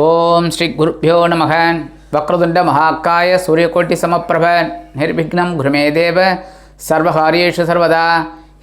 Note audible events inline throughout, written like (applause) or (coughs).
ஓம் ஸ்ரீ குருப்பியோ நமக. வக்ரதுண்ட மகாக்காய சூரியகோட்டி சமப்பிரப. நிர்விக்னம் குருமே தேவ. சர்வகாரியேஷு சர்வதா.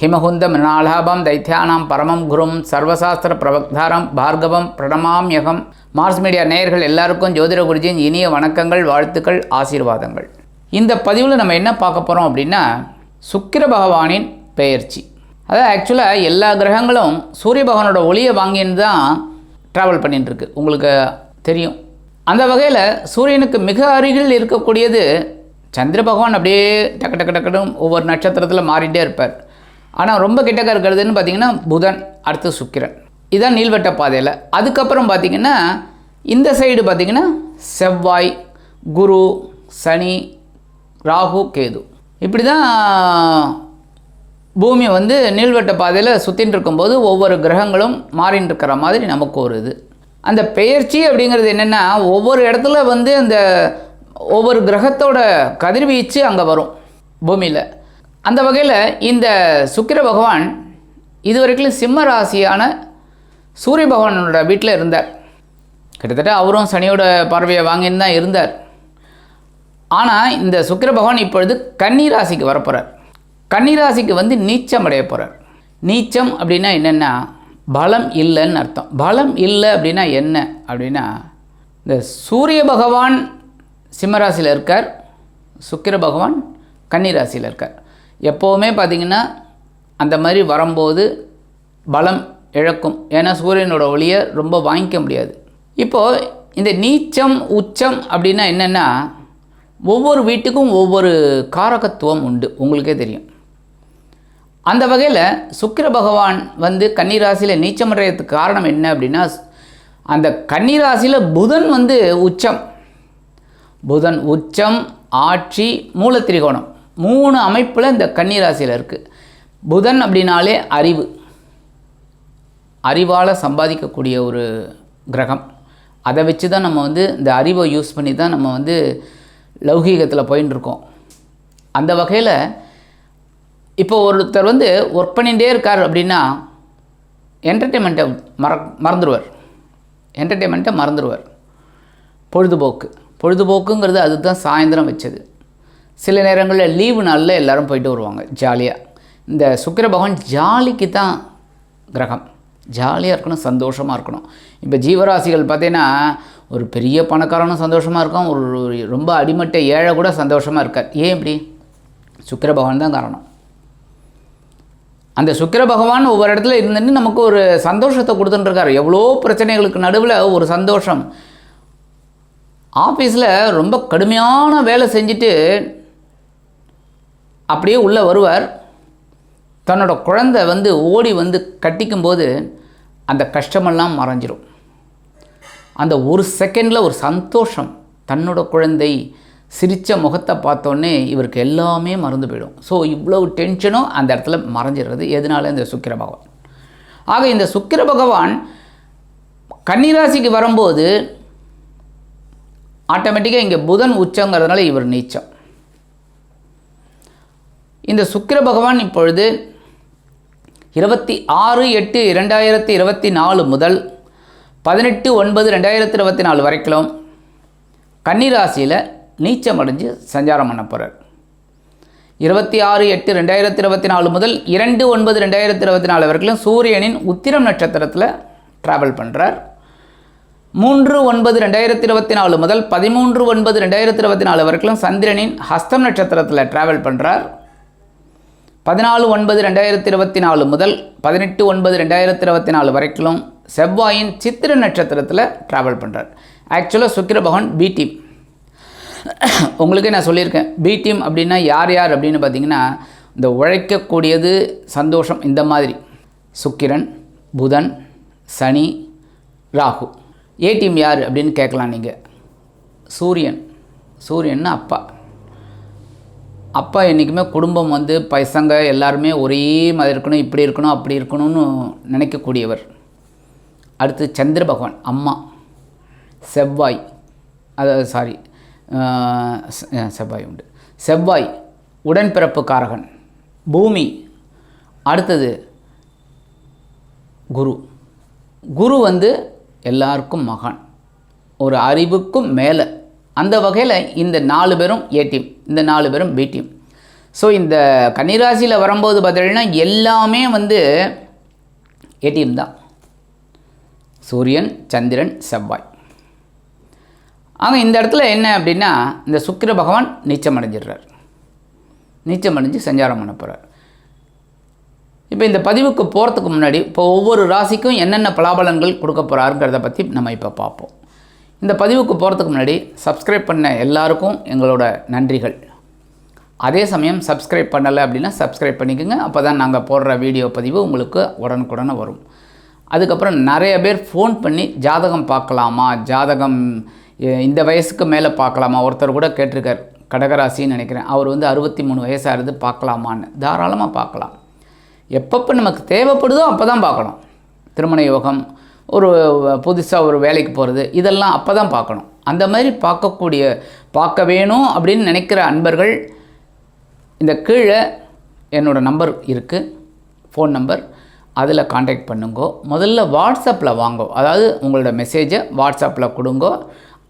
ஹிமகுந்த மிருணாலாபம் தைத்தியானாம் பரமம் குரும். சர்வசாஸ்திர பிரபக்தாரம் பார்கவம் பிரணமாம்யகம் மார்ஸ் மீடியா நேயர்கள் எல்லாருக்கும் ஜோதிட குருஜியின் இனிய வணக்கங்கள் வாழ்த்துக்கள் ஆசீர்வாதங்கள். இந்த பதிவில் நம்ம என்ன பார்க்க போகிறோம் அப்படின்னா சுக்கிர பகவானின் பெயர்ச்சி. அதாவது ஆக்சுவலாக எல்லா கிரகங்களும் சூரிய பகவானோட ஒளியை வாங்கின்னு தான் ட்ராவல் பண்ணிட்டுருக்கு உங்களுக்கு தெரியும். அந்த வகையில் சூரியனுக்கு மிக அருகில் இருக்கக்கூடியது சந்திர பகவான் அப்படியே டக்கு டக்கு டக்குன்னு ஒவ்வொரு நட்சத்திரத்தில் மாறிட்டே இருப்பார். ஆனால் ரொம்ப கிட்டக்க இருக்கிறதுன்னு பார்த்தீங்கன்னா புதன் அடுத்து சுக்கிரன். இதுதான் நீள்வட்ட பாதையில். அதுக்கப்புறம் பார்த்திங்கன்னா இந்த சைடு பார்த்தீங்கன்னா செவ்வாய் குரு சனி ராகு கேது. இப்படி தான் பூமி வந்து நீள்வட்ட பாதையில் சுற்றின்னு இருக்கும்போது ஒவ்வொரு கிரகங்களும் மாறின்னு இருக்கிற மாதிரி நமக்கு ஒரு இது. அந்த பெயர்ச்சி அப்படிங்கிறது என்னென்னா ஒவ்வொரு இடத்துல வந்து அந்த ஒவ்வொரு கிரகத்தோட கதிர்வீச்சு அங்கே வரும் பூமியில். அந்த வகையில் இந்த சுக்கிர பகவான் இதுவரைக்கும் சிம்ம ராசியான சூரிய பகவானோட வீட்டில் இருந்தார். கிட்டத்தட்ட அவரும் சனியோட பார்வையை வாங்கின்னு தான் இருந்தார். ஆனால் இந்த சுக்கிர பகவான் இப்பொழுது கன்னி ராசிக்கு வரப்போகிறார் கன்னி ராசிக்கு வந்து நீச்சம் அடைய போகிறார் நீச்சம் அப்படின்னா என்னென்னா பலம் இல்லைன்னு அர்த்தம். பலம் இல்லை அப்படின்னா என்ன? அப்படின்னா இந்த சூரிய பகவான் சிம்மராசியில் இருக்கார் சுக்கிர பகவான் கன்னிராசியில் இருக்கார். எப்போவுமே பார்த்திங்கன்னா அந்த மாதிரி வரும்போது பலம் இழக்கும். ஏன்னா சூரியனோட ஒளியை ரொம்ப வாங்கிக்க முடியாது. இப்போது இந்த நீச்சம் உச்சம் அப்படின்னா என்னென்னா ஒவ்வொரு வீட்டுக்கும் ஒவ்வொரு காரகத்துவம் உண்டு. உங்களுக்கே தெரியும். அந்த வகையில் சுக்கிர பகவான் வந்து கன்னிராசியில் நீச்சமடைகிறதுக்கு காரணம் என்ன அப்படின்னா அந்த கன்னிராசியில் புதன் வந்து உச்சம். புதன் உச்சம் ஆட்சி மூலத்திரிகோணம். மூணு அமைப்பில் இந்த கன்னிராசியில் இருக்குது புதன் அப்படின்னாலே அறிவு. அறிவால் சம்பாதிக்கக்கூடிய ஒரு கிரகம். அதை வச்சு தான் நம்ம வந்து இந்த அறிவை யூஸ் பண்ணி தான் நம்ம வந்து லௌகீகத்தில் போயின்னு இருக்கோம் அந்த வகையில் இப்போ ஒருத்தர் வந்து ஒர்க் பண்ணிகிட்டே இருக்கார் அப்படின்னா என்டர்டெயின்மெண்ட்டை மற மறந்துடுவார் என்டர்டெயின்மெண்ட்டை மறந்துடுவார் பொழுதுபோக்கு. பொழுதுபோக்குங்கிறது அதுதான் சாயந்தரம் வச்சது. சில நேரங்களில் லீவு நாளில் எல்லோரும் போயிட்டு வருவாங்க ஜாலியாக இந்த சுக்கிர பகவான் ஜாலிக்கு தான் கிரகம். ஜாலியாக இருக்கணும் சந்தோஷமாக இருக்கணும். இப்போ ஜீவராசிகள் பார்த்தீங்கன்னா ஒரு பெரிய பணக்காரனும் சந்தோஷமாக இருக்கும் ஒரு ரொம்ப அடிமட்ட ஏழை கூட சந்தோஷமாக இருக்கார். ஏன் இப்படி? சுக்கிர பகவான் தான் காரணம். அந்த சுக்கிர பகவான் ஒவ்வொரு இடத்துல இருந்துட்டு நமக்கு ஒரு சந்தோஷத்தை கொடுத்துட்டுருக்காரு. எவ்வளோ பிரச்சனைகளுக்கு நடுவில் ஒரு சந்தோஷம். ஆஃபீஸில் ரொம்ப கடுமையான வேலை செஞ்சுட்டு அப்படியே உள்ளே வருவார். தன்னோட குழந்தை வந்து ஓடி வந்து கட்டிக்கும் போது அந்த கஷ்டமெல்லாம் மறைஞ்சிரும். அந்த ஒரு செகண்டில் ஒரு சந்தோஷம். தன்னோட குழந்தை சிரித்த முகத்தை பார்த்தோன்னே இவருக்கு எல்லாமே மறந்து போயிடும். ஸோ இவ்வளவு டென்ஷனும் அந்த இடத்துல மறைஞ்சிடுறது. எதனால? இந்த சுக்கிர பகவான். ஆக இந்த சுக்கிர பகவான் கன்னிராசிக்கு வரும்போது ஆட்டோமேட்டிக்காக இங்கே புதன் உச்சங்கிறதுனால இவர் நீச்சம். இந்த சுக்கிர பகவான் இப்பொழுது இருபத்தி ஆறு எட்டு இரண்டாயிரத்தி இருபத்தி நாலு முதல் பதினெட்டு ஒன்பது ரெண்டாயிரத்தி இருபத்தி நாலு வரைக்கும் கன்னிராசியில் நீச்சம் அடைஞ்சு சஞ்சாரம் பண்ண போகிறார் இருபத்தி ஆறு எட்டு ரெண்டாயிரத்தி இருபத்தி நாலு முதல் இரண்டு ஒன்பது ரெண்டாயிரத்தி இருபத்தி நாலு வரைக்கும் சூரியனின் உத்திரம் நட்சத்திரத்தில் ட்ராவல் பண்ணுறார் மூன்று ஒன்பது ரெண்டாயிரத்தி இருபத்தி நாலு முதல் பதிமூன்று ஒன்பது ரெண்டாயிரத்தி இருபத்தி நாலு வரைக்கும் சந்திரனின் ஹஸ்தம் நட்சத்திரத்தில் ட்ராவல் பண்ணுறார் பதினாலு ஒன்பது ரெண்டாயிரத்தி இருபத்தி நாலு முதல் பதினெட்டு ஒன்பது ரெண்டாயிரத்தி இருபத்தி நாலு வரைக்கும் செவ்வாயின் சித்திர நட்சத்திரத்தில் ட்ராவல் பண்ணுறார் ஆக்சுவலாக சுக்கிர பகவான் பி டீம் (coughs) உங்களுக்கே நான் சொல்லியிருக்கேன். பி டீம் அப்படின்னா யார் யார் அப்படின்னு பார்த்தீங்கன்னா இந்த உழைக்கக்கூடியது சந்தோஷம் இந்த மாதிரி. சுக்கிரன் புதன் சனி ராகு. ஏ டீம் யார் அப்படின்னு கேட்கலாம் நீங்கள் சூரியன். சூரியன் அப்பா. அப்பா என்றைக்குமே குடும்பம் வந்து பசங்க எல்லாருமே ஒரே மாதிரி இருக்கணும் இப்படி இருக்கணும் அப்படி இருக்கணும்னு நினைக்கக்கூடியவர். அடுத்து சந்திர பகவான் அம்மா. செவ்வாய். அதாவது சாரி செவ்வாய் உண்டு செவ்வாய் உடன்பிறப்பு காரகன் பூமி அடுத்தது குரு குரு வந்து எல்லாருக்கும் மகான் ஒரு அறிவுக்கும் மேலே அந்த வகையில் இந்த நாலு பேரும் ஏ டீம் இந்த நாலு பேரும் பி டீம் ஸோ இந்த கன்னிராசியில் வரும்போது பார்த்தீங்கன்னா எல்லாமே வந்து ஏடிஎம் தான். சூரியன் சந்திரன் செவ்வாய். ஆக இந்த இடத்துல என்ன அப்படின்னா இந்த சுக்கிர பகவான் நீச்சம் அடைஞ்சிடுறார் நீச்சம் அடைஞ்சு சஞ்சாரம் பண்ண போகிறார் இப்போ இந்த பதிவுக்கு போகிறதுக்கு முன்னாடி இப்போ ஒவ்வொரு ராசிக்கும் என்னென்ன பலாபலன்கள் கொடுக்க போகிறாருங்கிறத பற்றி நம்ம இப்போ பார்ப்போம். இந்த பதிவுக்கு போகிறதுக்கு முன்னாடி சப்ஸ்கிரைப் பண்ண எல்லாருக்கும் எங்களோட நன்றிகள். அதே சமயம் சப்ஸ்கிரைப் பண்ணலை அப்படின்னா சப்ஸ்கிரைப் பண்ணிக்கோங்க. அப்போ தான் நாங்கள் போடுற வீடியோ பதிவு உங்களுக்கு உடனுக்குடனே வரும். அதுக்கப்புறம் நிறைய பேர் ஃபோன் பண்ணி ஜாதகம் பார்க்கலாமா? ஜாதகம் இந்த வயசுக்கு மேலே பார்க்கலாமா? ஒருத்தர் கூட கேட்டிருக்கார் கடகராசின்னு நினைக்கிறேன். அவர் வந்து அறுபத்தி மூணு வயசாக இருந்து பார்க்கலாமான்னு. தாராளமாக பார்க்கலாம். எப்பப்போ நமக்கு தேவைப்படுதோ அப்போ தான் பார்க்கணும். திருமண யோகம் ஒரு புதுசாக ஒரு வேலைக்கு போகிறது இதெல்லாம் அப்போ தான் பார்க்கணும். அந்த மாதிரி பார்க்கக்கூடிய பார்க்க வேணும் அப்படின்னு நினைக்கிற அன்பர்கள் இந்த கீழே என்னோட நம்பர் இருக்குது ஃபோன் நம்பர். அதில் காண்டாக்ட் பண்ணுங்கோ. முதல்ல வாட்ஸ்அப்பில் வாங்கோ. அதாவது உங்களோட மெசேஜை வாட்ஸ்அப்பில் கொடுங்கோ.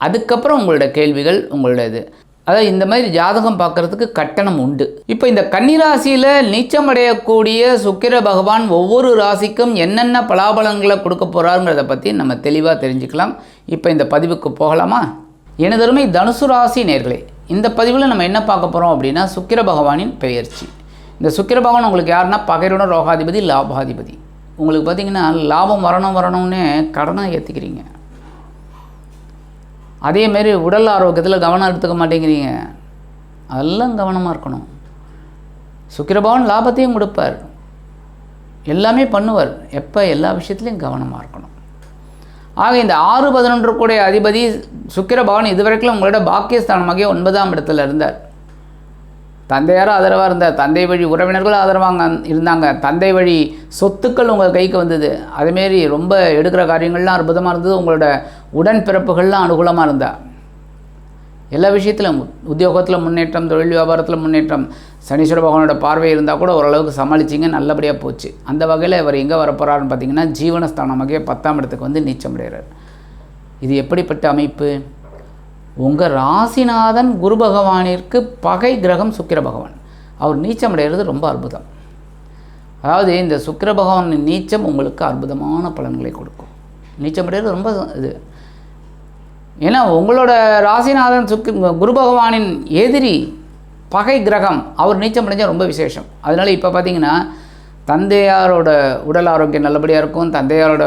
அதுக்கப்புறம் உங்களோட கேள்விகள் உங்களோட இது அதாவது இந்த மாதிரி ஜாதகம் பார்க்குறதுக்கு கட்டணம் உண்டு. இப்போ இந்த கன்னிராசியில் நீச்சம் அடையக்கூடிய சுக்கிர பகவான் ஒவ்வொரு ராசிக்கும் என்னென்ன பலாபலங்களை கொடுக்க போகிறாருங்கிறத பற்றி நம்ம தெளிவாக தெரிஞ்சுக்கலாம். இப்போ இந்த பதிவுக்கு போகலாமா? எனதருமை தனுசு ராசி நேர்களே இந்த பதிவில் நம்ம என்ன பார்க்க போகிறோம் அப்படின்னா சுக்கிர பகவானின் பெயர்ச்சி. இந்த சுக்கிர பகவான் உங்களுக்கு யாருன்னா பகைரோட ரோகாதிபதி லாபாதிபதி. உங்களுக்கு பார்த்திங்கன்னா லாபம் வரணும் வரணும்னு கடனை ஏற்றிக்கிறீங்க அதேமாரி உடல் ஆரோக்கியத்தில் கவனம் எடுத்துக்க மாட்டேங்கிறீங்க. அதெல்லாம் கவனமாக இருக்கணும். சுக்கிரபவன் லாபத்தையும் கொடுப்பார். எல்லாமே பண்ணுவார். எப்போ எல்லா விஷயத்துலையும் கவனமாக இருக்கணும். ஆக இந்த ஆறு பதினொன்று கூடிய அதிபதி சுக்கிரபவன் இதுவரைக்கும் உங்களோட பாக்கியஸ்தானமாகிய ஒன்பதாம் இடத்துல இருந்தார். தந்தையாரும் ஆதரவாக இருந்தார் தந்தை வழி உறவினர்களும் ஆதரவாங்க இருந்தாங்க. தந்தை வழி சொத்துக்கள் உங்கள் கைக்கு வந்தது. அதுமாரி ரொம்ப எடுக்கிற காரியங்கள்லாம் அற்புதமாக இருந்தது. உங்களோட உடன்பிறப்புகள்லாம் அனுகூலமாக இருந்தா. எல்லா விஷயத்திலும் உத்தியோகத்தில் முன்னேற்றம் தொழில் வியாபாரத்தில் முன்னேற்றம் சனீஸ்வர பகவானோட பார்வை இருந்தால் கூட ஓரளவுக்கு சமாளிச்சிங்க நல்லபடியாக போச்சு. அந்த வகையில் இவர் எங்கே வரப்போகிறாருன்னு பார்த்தீங்கன்னா ஜீவனஸ்தானமாகிய பத்தாம் இடத்துக்கு வந்து நீச்சம் அடைகிறார் இது எப்படிப்பட்ட அமைப்பு? உங்கள் ராசிநாதன் குரு பகவானிற்கு பகை கிரகம் சுக்கிர பகவான். அவர் நீச்சம் அடைகிறது ரொம்ப அற்புதம். அதாவது இந்த சுக்கிர பகவானின் நீச்சம் உங்களுக்கு அற்புதமான பலன்களை கொடுக்கும். நீச்சம் அடைகிறது ரொம்ப இது. ஏன்னா உங்களோட ராசிநாதன் சுக்கி குரு பகவானின் எதிரி பகை கிரகம் அவர் நீச்சம் அடைஞ்சால் ரொம்ப விசேஷம். அதனால் இப்போ பார்த்தீங்கன்னா தந்தையாரோட உடல் ஆரோக்கியம் நல்லபடியாக இருக்கும் தந்தையாரோட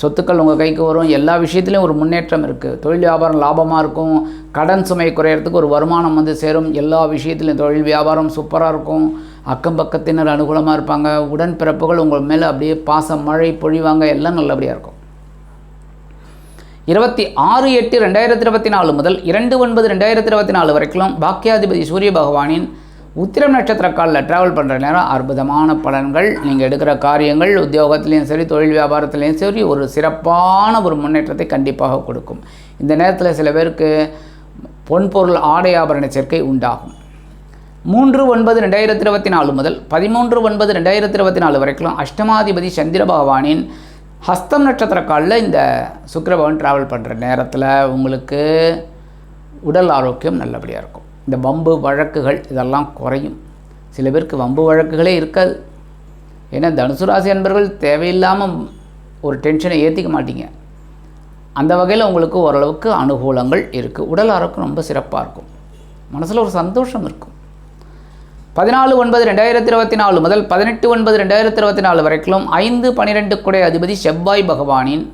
சொத்துக்கள் உங்கள் கைக்கு வரும் எல்லா விஷயத்துலையும் ஒரு முன்னேற்றம் இருக்குது தொழில் வியாபாரம் லாபமாக இருக்கும் கடன் சுமை குறையிறதுக்கு ஒரு வருமானம் வந்து சேரும். எல்லா விஷயத்துலையும் தொழில் வியாபாரம் சூப்பராக இருக்கும். அக்கம் பக்கத்தினர் அனுகூலமாக இருப்பாங்க. உடன்பிறப்புகள் உங்கள் மேலே அப்படியே பாசம் மழை பொழிவாங்க எல்லாம் நல்லபடியாக இருக்கும். இருபத்தி ஆறு எட்டு ரெண்டாயிரத்தி இருபத்தி நாலு முதல் இரண்டு ஒன்பது ரெண்டாயிரத்தி இருபத்தி நாலு வரைக்கும் பாக்கியாதிபதி சூரிய பகவானின் உத்திரம் நட்சத்திர காலில் ட்ராவல் பண்ணுற நேரம் அற்புதமான பலன்கள். நீங்கள் எடுக்கிற காரியங்கள் உத்தியோகத்துலேயும் சரி தொழில் வியாபாரத்துலேயும் சரி ஒரு சிறப்பான ஒரு முன்னேற்றத்தை கண்டிப்பாக கொடுக்கும். இந்த நேரத்தில் சில பேருக்கு பொன்பொருள் ஆடை ஆபரண சேர்க்கை உண்டாகும். மூன்று ஒன்பது ரெண்டாயிரத்தி இருபத்தி நாலு முதல் பதிமூன்று ஒன்பது ரெண்டாயிரத்தி இருபத்தி நாலு வரைக்கும் அஷ்டமாதிபதி சந்திர பகவானின் ஹஸ்தம் நட்சத்திர காலில் இந்த சுக்கிரபவன் ட்ராவல் பண்ணுற நேரத்தில் உங்களுக்கு உடல் ஆரோக்கியம் நல்லபடியாக இருக்கும். இந்த வம்பு வழக்குகள் இதெல்லாம் குறையும். சில பேருக்கு வம்பு வழக்குகளே இருக்காது. ஏன்னா தனுசு ராசி அன்பர்கள் தேவையில்லாமல் ஒரு டென்ஷனை ஏற்றிக்க மாட்டீங்க. அந்த வகையில் உங்களுக்கு ஓரளவுக்கு அனுகூலங்கள் இருக்குது உடல் ஆரோக்கியம் ரொம்ப சிறப்பாக இருக்கும். மனசில் ஒரு சந்தோஷம் இருக்கும். பதினாலு ஒன்பது ரெண்டாயிரத்தி இருபத்தி நாலு முதல் பதினெட்டு ஒன்பது ரெண்டாயிரத்தி இருபத்தி நாலு வரைக்கும் ஐந்து பன்னிரெண்டு குடை அதிபதி செவ்வாய் பகவானின்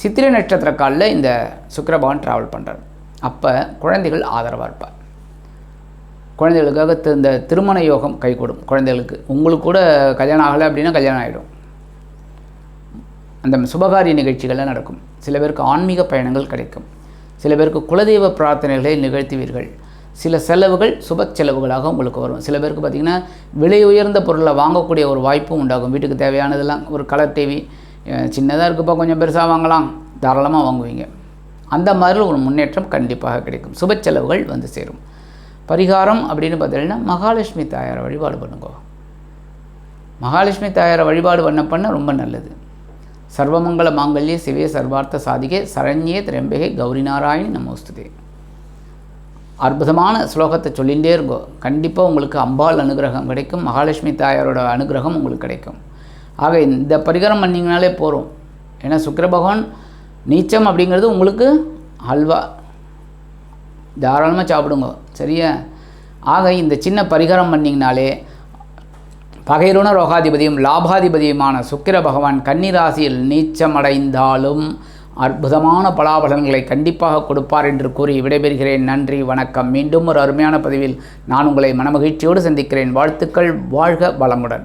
சித்திரை நட்சத்திர காலில் இந்த சுக்கிரபகவான் ட்ராவல் பண்ணுறார் அப்போ குழந்தைகள் ஆதரவாக இருப்பார். குழந்தைகளுக்காக இந்த திருமண யோகம் கைகூடும். குழந்தைகளுக்கு உங்களுக்கு கூட கல்யாணம் ஆகலை அப்படின்னா கல்யாணம் ஆகிடும் அந்த சுபகாரிய நிகழ்ச்சிகள்லாம் நடக்கும். சில பேருக்கு ஆன்மீக பயணங்கள் கிடைக்கும். சில பேருக்கு குலதெய்வ பிரார்த்தனைகளை நிகழ்த்துவீர்கள். சில செலவுகள் சுப செலவுகளாக உங்களுக்கு வரும். சில பேருக்கு பார்த்திங்கன்னா விலை உயர்ந்த பொருளை வாங்கக்கூடிய ஒரு வாய்ப்பும் உண்டாகும். வீட்டுக்கு தேவையானதெல்லாம் ஒரு கலர் டிவி சின்னதாக இருக்குப்பா கொஞ்சம் பெருசாக வாங்கலாம். தாராளமாக வாங்குவீங்க. அந்த மாதிரி ஒரு முன்னேற்றம் கண்டிப்பாக கிடைக்கும். சுப செலவுகள் வந்து சேரும். பரிகாரம் அப்படின்னு பார்த்தீங்கன்னா மகாலட்சுமி தாயாரை வழிபாடு பண்ணுங்க. மகாலட்சுமி தாயாரை வழிபாடு பண்ண பண்ண ரொம்ப நல்லது. சர்வமங்கல மாங்கல்யே சிவே சர்வார்த்த சாதிகே சரண்யே திரம்பகே கௌரி நாராயணி நமோஸ்துதே. அற்புதமான ஸ்லோகத்தை சொல்லிகிட்டே இருங்கோ. கண்டிப்பாக உங்களுக்கு அம்பாள் அனுகிரகம் கிடைக்கும் மகாலட்சுமி தாயாரோட அனுகிரகம் உங்களுக்கு கிடைக்கும். ஆக இந்த பரிகாரம் பண்ணிங்கனாலே போகிறோம் ஏன்னா சுக்கர பகவான் நீச்சம் அப்படிங்கிறது உங்களுக்கு அல்வா தாராளமாக சாப்பிடுங்க. சரியா? ஆக இந்த சின்ன பரிகாரம் பண்ணிங்கனாலே பகைருண ரோகாதிபதியும் லாபாதிபதியுமான சுக்கிர பகவான் கன்னிராசியில் நீச்சமடைந்தாலும் அற்புதமான பலாபலன்களை கண்டிப்பாக கொடுப்பார் என்று கூறி விடைபெறுகிறேன். நன்றி வணக்கம். மீண்டும் ஒரு அருமையான பதிவில் நான் உங்களை மனமகிழ்ச்சியோடு சந்திக்கிறேன். வாழ்த்துக்கள் வாழ்க வளமுடன்.